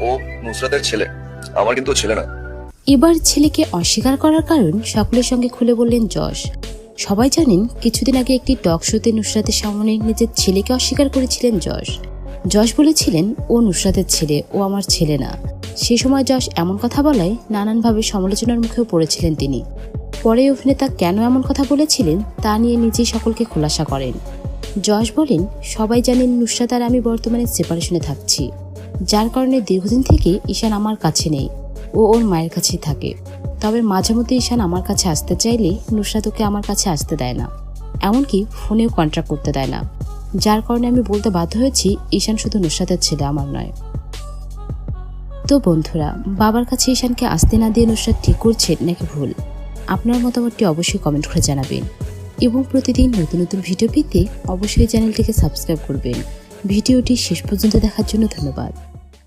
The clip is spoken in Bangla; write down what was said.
ও নুসরাতের ছেলে। আমার কিন্তু ছেলে না এবার ছেলেকে অস্বীকার করার কারণ সকলের সঙ্গে খুলে বললেন যশ সবাই জানেন, কিছুদিন আগে একটি টক শোতে নুসরাতের সামনে নিজের ছেলেকে অস্বীকার করেছিলেন যশ যশ বলেছিলেন, ও নুসরাতের ছেলে, ও আমার ছেলে না। সে সময় যশ এমন কথা বলায়, নানানভাবে সমালোচনার মুখেও পড়েছিলেন তিনি। পরে অভিনেতা কেন এমন কথা বলেছিলেন, তা নিয়ে নিজেই সকলকে খোলাসা করেন। যশ বলেন, সবাই জানেন নুসরাত আর আমি বর্তমানে সেপারেশনে থাকছি। যার কারণে দীর্ঘদিন থেকে ঈশান আমার কাছে নেই। ও ওর মায়ের কাছেই থাকে। তবে মাঝে মধ্যে ঈশান আমার কাছে আসতে চাইলে নুসরাত ওকে আমার কাছে আসতে দেয় না। এমনকি ফোনেও কন্ট্রাক্ট করতে দেয় না। যার কারণে আমি বলতে বাধ্য হয়েছি, ঈশান শুধু নুসরাতের ছেলে আমার নয়। তো বন্ধুরা, বাবার কাছে ঈশানকে আসতে না দিয়ে নুসরাত ঠিক করছে নাকি ভুল? আপনার মতামতটি অবশ্যই কমেন্ট করে জানাবেন। এবং প্রতিদিন নতুন নতুন ভিডিও পেতে অবশ্যই চ্যানেলটিকে সাবস্ক্রাইব করবেন। ভিডিওটি শেষ পর্যন্ত দেখার জন্য ধন্যবাদ।